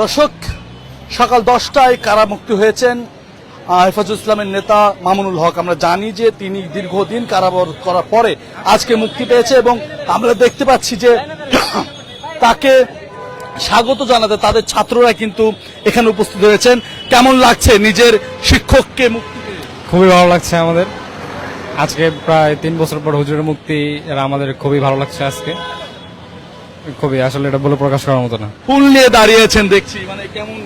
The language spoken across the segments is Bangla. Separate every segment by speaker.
Speaker 1: দর্শক, সকাল দশটায় কারামুক্তি হয়েছেন হেফাজুল ইসলামের নেতা মামুনুল হক। আমরা জানি যে তিনি দীর্ঘদিন কারাবর করার পরে আজকে মুক্তি পেয়েছে এবং আমরা দেখতে পাচ্ছি যে তাকে স্বাগত জানাতে তাদের ছাত্ররা কিন্তু এখানে উপস্থিত হয়েছেন। কেমন লাগছে নিজের শিক্ষককে মুক্তি
Speaker 2: খুবই ভালো লাগছে আমাদের। আজকে প্রায় তিন বছর পর হুজুরের মুক্তি আমাদের খুবই ভালো লাগছে আজকে। খুবই আসলে এটা বলে প্রকাশ করার মতো না।
Speaker 1: ফুল নিয়ে দাঁড়িয়েছেন দেখছি মানে কেমন?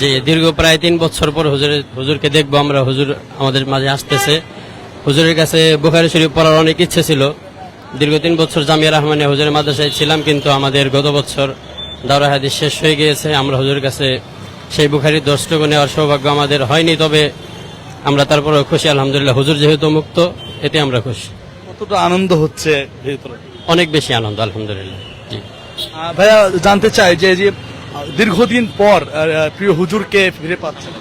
Speaker 3: জি দীর্ঘ প্রায় তিন বছর পর হুজুরের হুজুরকে দেখব আমরা হুজুর আমাদের মাঝে আসতেছে। হুজুরের কাছে বুখারি শরীফ পড়ার অনেক ইচ্ছে ছিল। দীর্ঘ তিন বছর জামিয়া রহমানে হুজুরের মাদ্রাসায় ছিলাম কিন্তু আমাদের গত বছর দাওরা হাদিস শেষ হয়ে গিয়েছে। আমরা হুজুরের কাছে সেই বুখারির দশটুকু নেওয়ার সৌভাগ্য আমাদের হয়নি তবে আমরা তারপরে খুশি আলহামদুলিল্লাহ। হুজুর যেহেতু মুক্ত এতে আমরা খুশি।
Speaker 1: কতটা আনন্দ হচ্ছে
Speaker 3: অনেক বেশি আনন্দ আলহামদুলিল্লাহ।
Speaker 1: ভাইয়া জানতে চাই যে যে দীর্ঘদিন পর প্রিয় হুজুরকে ফিরে পাচ্ছেন।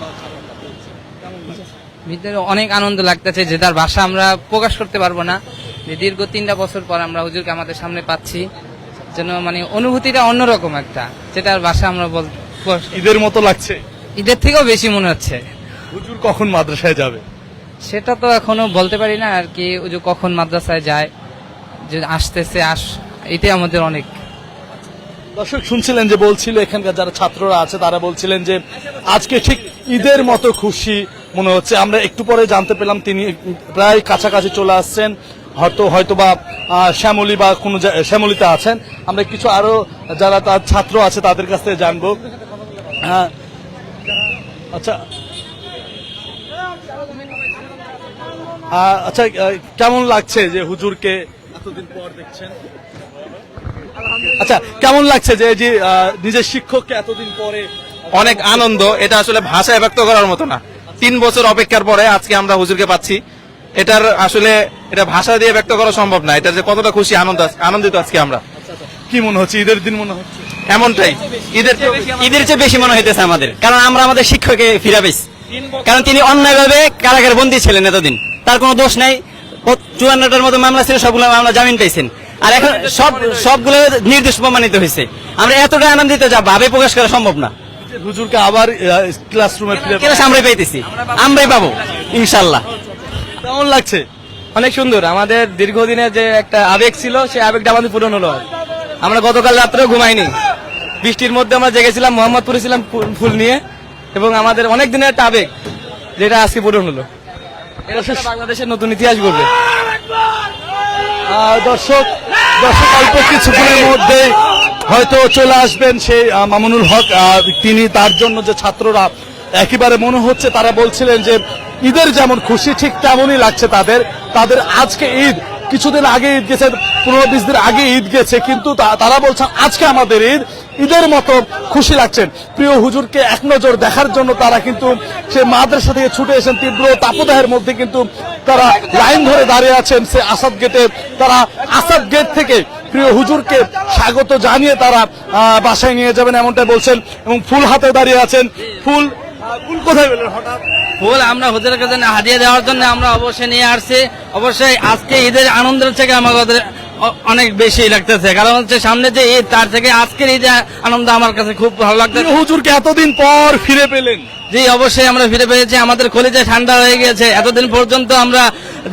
Speaker 4: ভিতরে অনেক আনন্দ লাগতেছে যে তার ভাষা আমরা প্রকাশ করতে পারব না। যে দীর্ঘ তিনটা বছর পর আমরা হুজুরকে আমাদের সামনে পাচ্ছি। যেন মানে অনুভূতিটা অন্যরকম একটা যেটার ভাষা আমরা বল
Speaker 1: ঈদের মতো লাগছে।
Speaker 4: ঈদের থেকেও বেশি মনে হচ্ছে।
Speaker 1: হুজুর কখন মাদ্রাসায় যাবে?
Speaker 4: সেটা তো এখনও বলতে পারি না আর কি ওই যে কখন মাদ্রাসায় যায় যে আসতেছে আস এটাই আমাদের অনেক
Speaker 1: দর্শক, শুনছিলেন যে বলছিল এখানকার যারা ছাত্ররা আছে, তারা বলছিলেন যে আজকে ঠিক ঈদের মতো খুশি মনে হচ্ছে। আমরা একটু পরে জানতে পেলাম তিনি প্রায় কাছাকাছি চলে আসছেন। হয়তো হয়তো বা শ্যামলী বা কোনো শ্যামলীতে আছেন। আমরা কিছু আরও যারা তার ছাত্র আছে, তাদের কাছ থেকে জানব। হ্যাঁ। আচ্ছা। আচ্ছা কেমন লাগছে যে হুজুরকে এতদিন পর দেখছেন? আচ্ছা কেমন লাগছে যে যে নিজের শিক্ষককে এতদিন পরে
Speaker 5: অনেক আনন্দ এটা আসলে ভাষায় ব্যক্ত করার মতো না। তিন বছর অপেক্ষার পরে আজকে আমরা হুজুরকে পাচ্ছি। এটার আসলে এটা ভাষা দিয়ে ব্যক্ত করা সম্ভব না। এটা যে কতটা খুশি আনন্দ আনন্দিত আজকে আমরা।
Speaker 1: কি মনে হচ্ছে? ঈদের দিন মনে হচ্ছে?
Speaker 5: এমনটাই। ঈদের
Speaker 6: ঈদের চেয়ে বেশি মনে হইতেছে আমাদের। কারণ আমরা আমাদের শিক্ষককে ফিরে পেয়েছি কারণ তিনি অন্যায়ভাবে কারাগারে বন্দী ছিলেন এতদিন। তার কোনো দোষ নাই। চুয়ান্নটার মতো মামলা ছিল সবগুলো মামলা জামিন পেয়েছেন আর এখন সব সবগুলো নির্দোষ প্রমাণিত হয়েছে। আমরা এতটা আনন্দিত যা ভাবে প্রকাশ করা সম্ভব না।
Speaker 1: হুজুরকে আবার ক্লাসরুমে ফিরে
Speaker 6: আমরাই পাইতেছি? আমরাই পাবো ইনশাল্লাহ।
Speaker 1: কেমন লাগছে?
Speaker 2: অনেক সুন্দর। আমাদের দীর্ঘদিনের যে একটা আবেগ ছিল সেই আবেগটা আমাদের পূরণ হলো। আমরা গতকাল রাত্রেও ঘুমাইনি। বৃষ্টির মধ্যে আমরা জেগেছিলাম মোহাম্মদপুরে ছিলাম ফুল- নিয়ে। এবং আমাদের অনেক দিনের একটা আবেগ যেটা আজকে পূরণ হলো। এটা বাংলাদেশের নতুন ইতিহাস গড়বে।
Speaker 1: আহ, দর্শক দর্শক, অল্প কিছুক্ষণের মধ্যে হয়তো চলে আসবেন সেই মামুনুল হক তিনি তার জন্য যে ছাত্ররা একেবারে মনে হচ্ছে, তারা বলছিলেন যে ঈদের যেমন খুশি, ঠিক তেমনই লাগছে তাদের। তাদের আজকে ঈদ, কিছুদিন আগে ঈদ গেছে, পনেরো বিশ দিন আগে ঈদ গেছে, কিন্তু তারা বলছেন, আজকে আমাদের ঈদ ঈদের মতো খুশি লাগছেন। প্রিয় হুজুরকে এক নজর দেখার জন্য তারা কিন্তু সে মাদ্রাসা থেকে ছুটে এসেছেন, তীব্র তাপদাহের মধ্যে কিন্তু তারা লাইন ধরে দাঁড়িয়ে আছেন সে আসাদ গেটে। তারা আসাদ গেট থেকে প্রিয় হুজুরকে স্বাগত জানিয়ে তারা বাসায় নিয়ে যাবেন এমনটাই বলছেন এবং ফুল হাতে দাঁড়িয়ে আছেন। ফুল ফুল কোথায় পেলেন হঠাৎ?
Speaker 4: ফুল আমরা হুজুরের কাছে হারিয়ে দেওয়ার জন্য আমরা অবশ্যই নিয়ে আসছি। অবশ্যই আজকে ঈদের আনন্দের থেকে আমাদের অনেক বেশি লাগতেছে। কারণ হচ্ছে সামনে যে ঈদ তার থেকে আজকের ঈদের আনন্দ আমার কাছে খুব ভালো লাগতেছে।
Speaker 1: হুজুরকে এতদিন পর ফিরে পেলেন।
Speaker 4: জি অবশ্যই আমরা ফিরে পেয়েছি। আমাদের কলিজা ঠান্ডা হয়ে গেছে এতদিন পর্যন্ত আমরা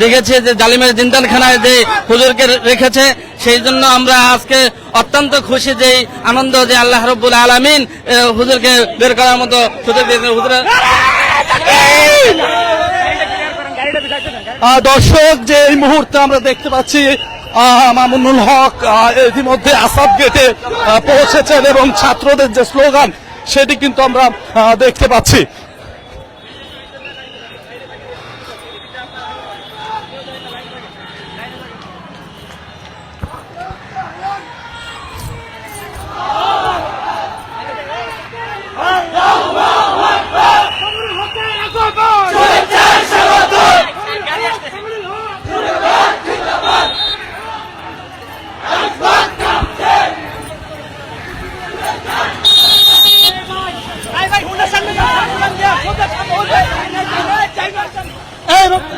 Speaker 4: দেখেছি যে জালিমের জিন্দানখানায় যে হুজুরকে রেখেছে সেই জন্য আমরা আজকে অত্যন্ত খুশি যে আনন্দ যে আল্লাহ রব্বুল আলমিন হুজুরকে বের করার মতো সুযোগ দিয়েছেন। হুজুরের
Speaker 1: আহ, দর্শক যে এই মুহূর্তে আমরা দেখতে পাচ্ছি মামুনুল হক ইতিমধ্যে আসাদ গেটে পৌঁছেছেন এবং ছাত্রদের যে স্লোগান, সেটি কিন্তু আমরা দেখতে পাচ্ছি। এই,